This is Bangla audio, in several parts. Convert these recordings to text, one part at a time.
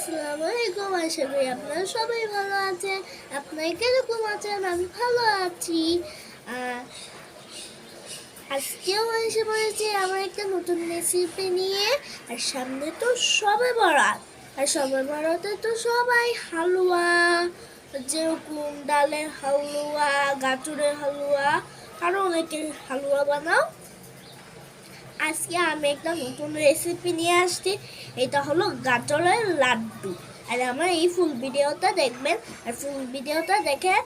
আসসালামু আলাইকুম, আশা করি আপনারা সবাই ভালো আছেন। কীরকম আছেন? আমি ভালো আছি। আজকেও এসে পড়েছি আমার একটা নতুন রেসিপি নিয়ে। আর সামনে তো সবে বরাত। আর সবে বরাতে তো সবাই হালুয়া, যেরকম ডালের হালুয়া, গাজরের হালুয়া আরও অনেকের হালুয়া বানাও। আজকে আমি একটা নতুন রেসিপি নিয়ে আসছি। এটা হলো গাজরের লাড্ডু। আর আমার এই ফুল ভিডিওটা দেখবেন। আর ফুল ভিডিওটা দেখে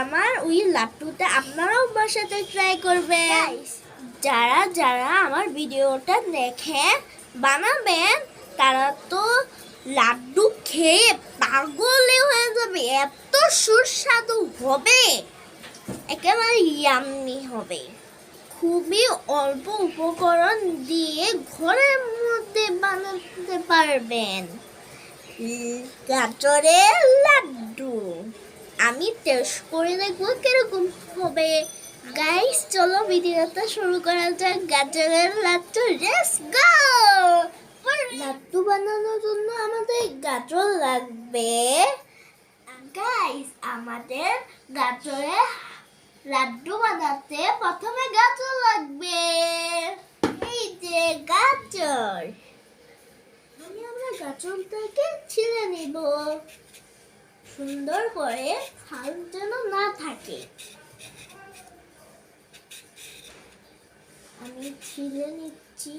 আমার ওই লাড্ডুটা আপনারাও বাসাতে ট্রাই করবেন। যারা যারা আমার ভিডিওটা দেখে বানাবেন তারা তো লাড্ডু খেয়ে পাগলে হয়ে যাবে। এত সুস্বাদু হবে। একেবারে ইয়াম্মি হবে। খুবই অল্প উপকরণ দিয়ে ঘরের মধ্যে বানাতে পারবেন। গাজরের লাড্ডু। আমি টেস্ট করে দেখব কীরকম হবে। গাইস চলো ভিডিওটা শুরু করা যাক। গাজরের লাড্ডু লেটস গো লাড্ডু বানানোর জন্য আমাদের গাজর লাগবে। গাইস আমাদের গাজরের লাড্ডু বানাতে প্রথমে গাজর লাগবে। এই যে গাজর। আমি আমরা গাজরটাকে ছিলে নিব। সুন্দর করে ফাল যেন না থাকে। আমি ছিলে নিচ্ছি।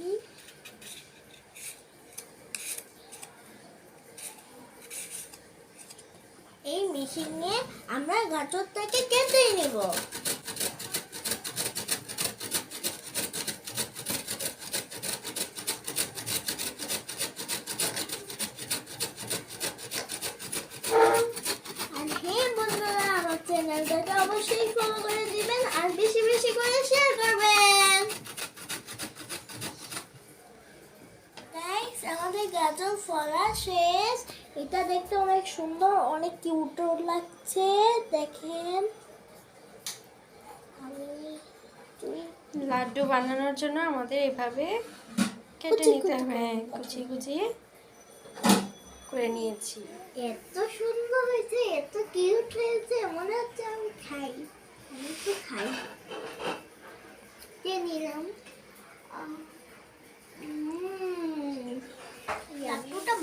এই মেশিনে আমরা গাজরটাকে কেটে নেব। চ্যানেলটাকে অবশ্যই ফলো করে দিবেন আর বেশি বেশি করে শেয়ার করবেন। আমাদের গাজর ফলা শেষ। এটা দেখতে অনেক সুন্দর অনেক কিউট লাগছে দেখেন। লাড্ডু বানানোর জন্য আমাদের এভাবে কেটে নিতে হবে। কুচিয়ে কুচিয়ে করে নিয়েছি। এত সুন্দর হয়েছে এত কিউট হয়েছে মনে হচ্ছে আমি খাই। আমি একটু খাই। কে নিলাম।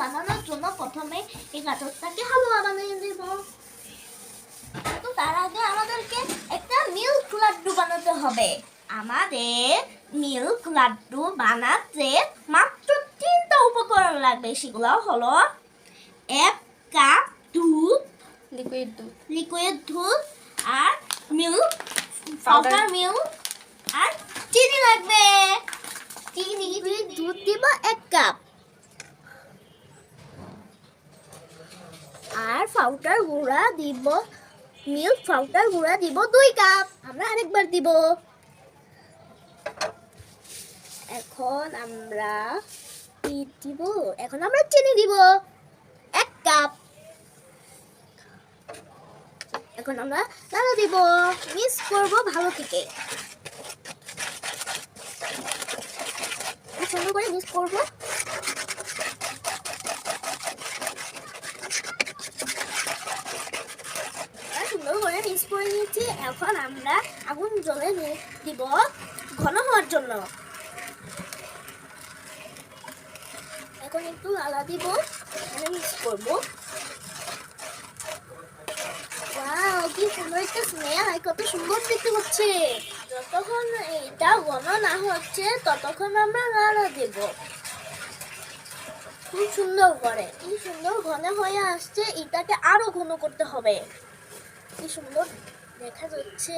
বানানোর জন্য প্রথমে এই গাজরটাকে হালুয়া বানিয়ে দেব। তো তার আগে আমাদেরকে একটা মিল্ক লাড্ডু বানাতে হবে। আমাদের মিল্ক লাড্ডু বানাতে মাত্র তিনটা উপকরণ লাগবে। সেগুলো হলো এক কাপ দুধ লিকুইড দুধ। লিকুইড দুধ আর মিল্ক. পাউডার মিল্ক আর চিনি লাগবে। চিনি। দুধ দিব এক কাপ। আর পাউডার গুঁড়া দিব মিল্ক পাউডার গুঁড়া দিব দুই কাপ আমরা আরেকবার দিব। এখন আমরা কি দিব। এখন আমরা চিনি দিব। এক কাপ এখন আমরা নাড়া দিব। মিক্স করব ভালো থেকে। সুন্দর করে মিক্স করব আর সুন্দর করে মিক্স করে নিয়েছি এখন আমরা আগুন জলে দিব ঘন হওয়ার জন্য। এখন একটু আলা দিব মিক্স করব। কত সুন্দর দেখতে যতক্ষণ এটা ঘন না হচ্ছে, ততক্ষণ আমরা সুন্দর করে, কি সুন্দর ঘন হয়ে আসছে, এটাকে আরও ঘন করতে হবে। কি সুন্দর। দেখা যাচ্ছে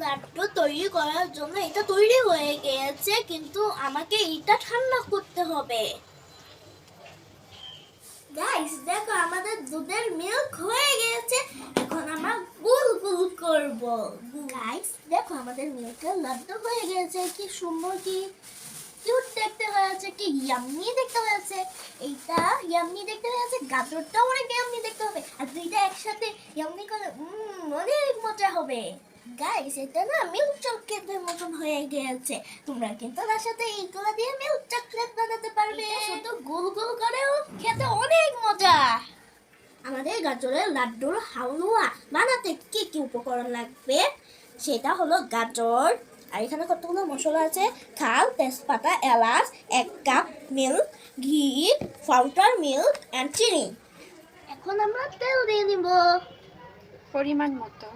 লাড্ডু তৈরি করার জন্য এটা তৈরি হয়ে গেছে, কিন্তু আমাকে এটা ঠান্ডা করতে হবে। গাইস দেখো আমাদের দুধের মিল্ক হয়ে গেছে। এখন আমরা গুল গুল করব। গাইস দেখো আমাদের মিল্কের লাড্ডু হয়ে গেছে। কি সুন্দর, কি কিউট দেখতে হয়েছে, কি ইয়াম্মি দেখতে হয়েছে। এইটা ইয়াম্মি দেখতে হয়েছে, গাজরটাও অনেক ইয়াম্মি দেখতে হবে। আর দুইটা একসাথে ইয়াম্মি করে মজা হবে। গাইস এটা না মিল্ক চকলেটের মতন হয়ে গেছে। তোমরা কিন্তু তার সাথে এইগুলো দিয়ে মিল্ক চকলেট বানাতে পারবে। শুধু গোল গোল করেও খেতে অনেক মজা। আমাদের গাজরের লাড্ডুর হালুয়া বানাতে কি কি উপকরণ লাগবে? সেটা হলো গাজর আর এখানে কতগুলো মশলা আছে? খাল তেজপাতা এলাচ এক কাপ মিল্ক ঘি পাউডার মিল্ক অ্যান্ড চিনি। এখন আমরা তেল দিয়ে নিব। পরিমাণ মতো।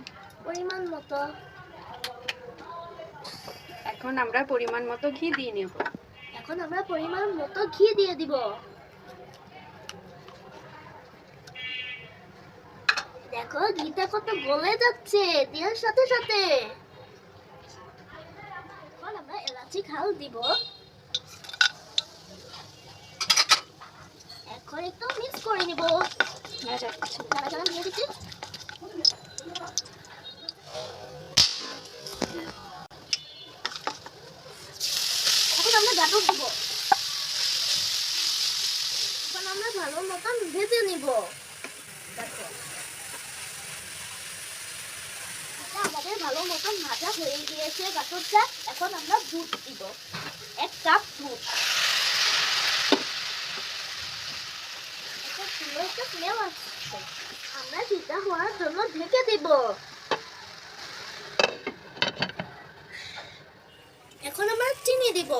পরিমাণ মতো। এখন আমরা পরিমাণ মতো ঘি দিয়ে নেব। এখন আমরা পরিমাণ মতো ঘি দিয়ে দিব। দেখো ঘিটা কত গলে যাচ্ছে দেওয়ার সাথে সাথে। এখন আমরা এলাচি খাল দিব। এখন একটু মিক্স করে নিব। দিয়ে দিচ্ছি গাজর দিব। এখন আমরা ভালো মতন ভেজে নিব। ভালো মতন ভাজা হয়ে গিয়েছে গাজরটা এখন আমরা দুধ দিব। এক কাপ দুধ। আমরা সেটা হওয়ার জন্য ঢেকে দিব। এখন আমরা চিনি দিব।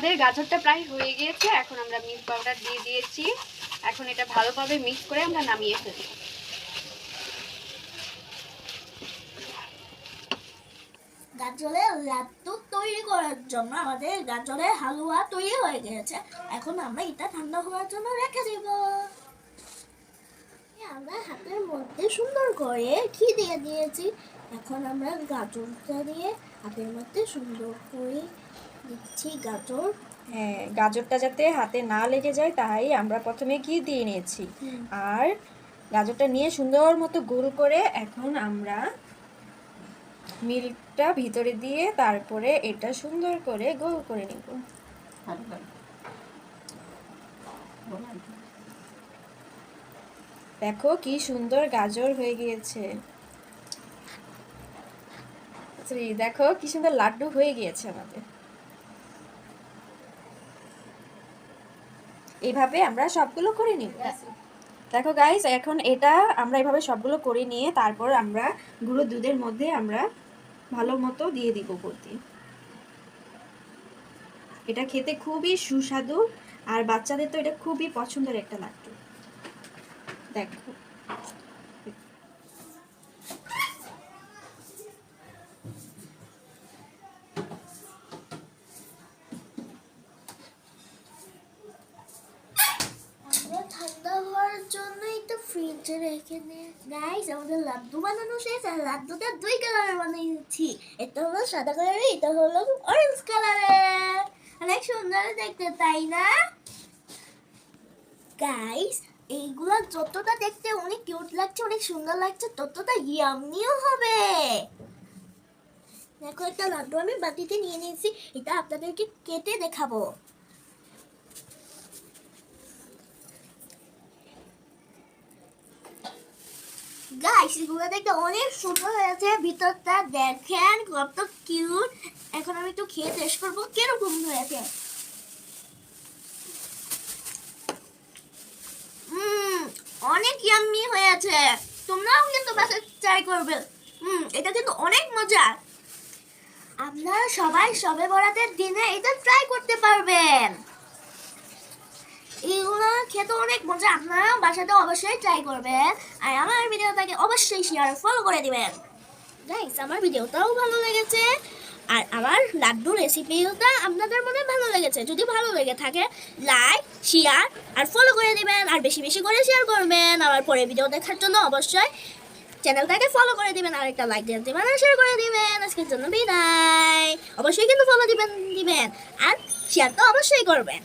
আমাদের গাজরটা প্রায় হয়ে গিয়েছে, এখন আমরা মিল্ক পাউডার দিয়ে দিয়েছি। এখন এটা ভালোভাবে মিক্স করে আমরা নামিয়ে ফেলব। গাজরের লাড্ডু তৈরি করার জন্য আমাদের গাজরের হালুয়া তৈরি হয়ে গেছে এখন আমরা এটা ঠান্ডা হওয়ার জন্য রেখে দেব। আমরা হাতের মধ্যে সুন্দর করে ঘি দিয়ে দিয়েছি। এখন আমরা গাজরটা দিয়ে হাতের মধ্যে সুন্দর করে দিচ্ছি গাজর। হ্যাঁ গাজরটা যাতে হাতে না লেগে যায় তাই আমরা প্রথমে ঘি দিয়ে নিয়েছি। আর গাজরটা নিয়ে সুন্দর মতো গোল করে এখন আমরা মিল্কটা ভিতরে দিয়ে তারপরে এটা সুন্দর করে গোল করে নিব। দেখো কি সুন্দর গাজর হয়ে গিয়েছে। দেখো কি সুন্দর লাড্ডু হয়ে গিয়েছে আমাদের। এইভাবে আমরা সবগুলো করে নিব। দেখো গাইস এখন এটা আমরা এভাবে সবগুলো করে নিয়ে তারপর আমরা গুঁড়ো দুধের মধ্যে আমরা ভালো মতো দিয়ে দিব করতে এটা খেতে খুবই সুস্বাদু আর বাচ্চাদের তো এটা খুবই পছন্দের একটা লাড্ডু। দেখো। এটা ফ্রিজে রেখে নে গাইস আমাদের লাড্ডু বানানো শেষ, আর লাড্ডুটা দুই কালারের বানিয়েছি। এটা হলো সাদা কালারের এটা হলো অরেঞ্জ কালারের অনেক সুন্দর দেখতে, তাই না? গাইস এইগুলা যতটা দেখতে অনেক কিউট লাগছে, অনেক সুন্দর লাগছে, ততটা ইয়ামিও হবে। দেখো, একটা লাড্ডু আমি বাটিতে নিয়ে নিয়েছি, এটা আপনাদেরকে কেটে দেখাবো। গাইস এগুলো দেখতে অনেক সুন্দর হয়েছে ভিতরটা দেখেন, কত কিউট এখন আমি একটু খেয়ে টেস্ট করব কীরকম হয়েছে। অনেক ইয়াম্মি হয়েছে। তোমরাও কিন্তু ট্রাই করবে। হুম এটা কিন্তু অনেক মজা। আপনারা সবাই সবে বরাতের দিনে এটা ট্রাই করতে পারবেন। এগুলো খেতে অনেক মজা। আপনারা বাসাতে অবশ্যই ট্রাই করবেন। আর আমার ভিডিওটাকে অবশ্যই শেয়ার ফলো করে দিবেন। গাইস আমার ভিডিওটাও ভালো লেগেছে। আর আমার লাড্ডু রেসিপিটা আপনাদের মনে ভালো লেগেছে? যদি ভালো লেগে থাকে লাইক শেয়ার আর ফলো করে দিবেন। আর বেশি বেশি করে শেয়ার করবেন। আমার পরে ভিডিও দেখার জন্য অবশ্যই চ্যানেলটাকে ফলো করে দিবেন। আর একটা লাইক দিয়ে দিবেন, আর শেয়ার করে দিবেন। আজকের জন্য বিদায়। অবশ্যই কিন্তু ফলো দিবেন দিবেন। আর শেয়ার তো অবশ্যই করবেন।